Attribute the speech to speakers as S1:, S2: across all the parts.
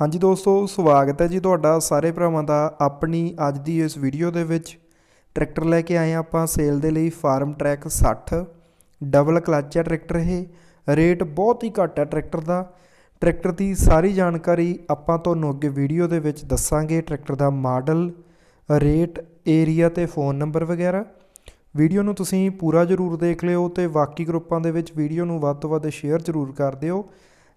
S1: ਹਾਂਜੀ ਦੋਸਤੋ, ਸਵਾਗਤ ਹੈ ਜੀ ਤੁਹਾਡਾ ਸਾਰੇ ਭਰਾਵਾਂ ਦਾ ਆਪਣੀ ਅੱਜ ਦੀ ਇਸ ਵੀਡੀਓ ਦੇ ਵਿੱਚ। ਟਰੈਕਟਰ ਲੈ ਕੇ ਆਏ ਹਾਂ ਆਪਾਂ, ਸੇਲ ਦੇ ਲਈ ਫਾਰਮ ਟਰੈਕ 60 ਡਬਲ ਕਲਚ ਹੈ ਟਰੈਕਟਰ ਇਹ। ਰੇਟ ਬਹੁਤ ਹੀ ਘੱਟ ਹੈ ਟਰੈਕਟਰ ਦਾ। ਟਰੈਕਟਰ ਦੀ ਸਾਰੀ ਜਾਣਕਾਰੀ ਆਪਾਂ ਤੁਹਾਨੂੰ ਅੱਗੇ ਵੀਡੀਓ ਦੇ ਵਿੱਚ ਦੱਸਾਂਗੇ, ਟਰੈਕਟਰ ਦਾ ਮਾਡਲ, ਰੇਟ ਏਰੀਆ ਤੇ ਫੋਨ ਨੰਬਰ ਵਗੈਰਾ। ਵੀਡੀਓ ਨੂੰ ਤੁਸੀਂ ਪੂਰਾ ਜ਼ਰੂਰ ਦੇਖ ਲਿਓ ਤੇ ਬਾਕੀ ਗਰੁੱਪਾਂ ਦੇ ਵਿੱਚ ਵੀਡੀਓ ਨੂੰ ਵੱਧ ਤੋਂ ਵੱਧ ਸ਼ੇਅਰ ਜ਼ਰੂਰ ਕਰ ਦਿਓ।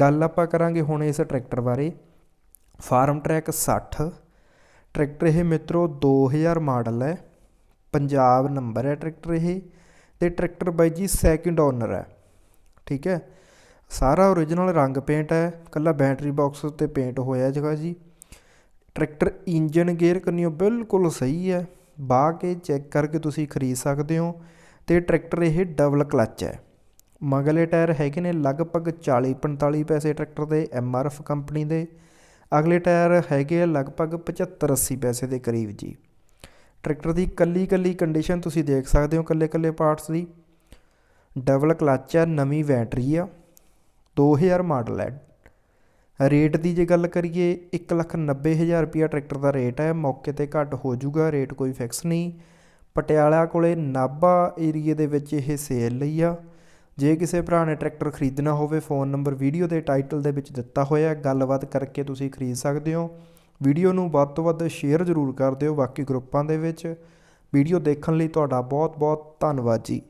S1: ਗੱਲ ਆਪਾਂ ਕਰਾਂਗੇ ਹੁਣ ਇਸ ਟਰੈਕਟਰ ਬਾਰੇ। ਫਾਰਮ ਟਰੈਕ 60 ਟਰੈਕਟਰ ਇਹ ਮਿੱਤਰੋ 2000 ਮਾਡਲ ਹੈ। ਪੰਜਾਬ ਨੰਬਰ ਹੈ ਟਰੈਕਟਰ ਇਹ ਤੇ ਟਰੈਕਟਰ ਬਾਈ ਜੀ ਸੈਕਿੰਡ ਓਨਰ ਹੈ। ਠੀਕ ਹੈ? ਸਾਰਾ ਓਰੀਜਨਲ ਰੰਗ ਪੇਂਟ ਹੈ। ਕੱਲਾ ਬੈਟਰੀ ਬਾਕਸ ਉੱਤੇ ਪੇਂਟ ਹੋਇਆ ਜਗਾ ਜੀ। ਟਰੈਕਟਰ ਇੰਜਨ ਗੇਅਰ ਕੰਨਿਓ ਬਿਲਕੁਲ ਸਹੀ ਹੈ। ਬਾਹ ਕੇ ਚੈੱਕ ਕਰਕੇ ਤੁਸੀਂ ਖਰੀਦ ਸਕਦੇ ਹੋ। ਤੇ ਟਰੈਕਟਰ ਇਹ ਡਬਲ ਕਲੱਚ ਹੈ। ਮਗਲੇ ਟਾਇਰ ਹੈਗੇ ਨੇ ਲਗਭਗ 40 45 ਪੈਸੇ ਟਰੈਕਟਰ ਦੇ ਐਮਆਰਐਫ ਕੰਪਨੀ ਦੇ। ਅਗਲੇ ਟਾਇਰ ਹੈਗੇ ਆ ਲਗਭਗ 75 80 ਪੈਸੇ ਦੇ ਕਰੀਬ ਜੀ। ਟਰੈਕਟਰ ਦੀ ਕੱਲੀ ਕੱਲੀ ਕੰਡੀਸ਼ਨ ਤੁਸੀਂ ਦੇਖ ਸਕਦੇ ਹੋ ਕੱਲੇ ਕੱਲੇ ਪਾਰਟਸ ਦੀ। ਡਬਲ ਕਲੱਚ ਹੈ ਨਵੀਂ ਬੈਟਰੀ ਆ 2000 ਮਾਡਲ ਹੈ ਰੇਟ ਦੀ ਜੇ ਗੱਲ ਕਰੀਏ 190000 ਰੁਪਿਆ ਟਰੈਕਟਰ ਦਾ ਰੇਟ ਹੈ ਮੌਕੇ ਤੇ ਘੱਟ ਹੋ ਜਾਊਗਾ ਰੇਟ ਕੋਈ ਫਿਕਸ ਨਹੀਂ। ਪਟਿਆਲਾ ਕੋਲੇ ਨਾਭਾ ਏਰੀਏ ਦੇ ਵਿੱਚ ਇਹ ਸੇਲ ਲਈ ਆ। ਜੇ ਕਿਸੇ ਭਰਾ ਨੇ ਟਰੈਕਟਰ ਖਰੀਦਣਾ ਹੋਵੇ, ਫੋਨ ਨੰਬਰ ਵੀਡੀਓ ਦੇ ਟਾਈਟਲ ਦੇ ਵਿੱਚ ਦਿੱਤਾ ਹੋਇਆ ਗੱਲਬਾਤ ਕਰਕੇ ਤੁਸੀਂ ਖਰੀਦ ਸਕਦੇ ਹੋ। ਵੀਡੀਓ ਨੂੰ ਵੱਧ ਤੋਂ ਵੱਧ ਸ਼ੇਅਰ ਜ਼ਰੂਰ ਕਰ ਦਿਓ ਬਾਕੀ ਗਰੁੱਪਾਂ ਦੇ ਵਿੱਚ। ਵੀਡੀਓ ਦੇਖਣ ਲਈ ਤੁਹਾਡਾ ਬਹੁਤ ਬਹੁਤ ਧੰਨਵਾਦ ਜੀ।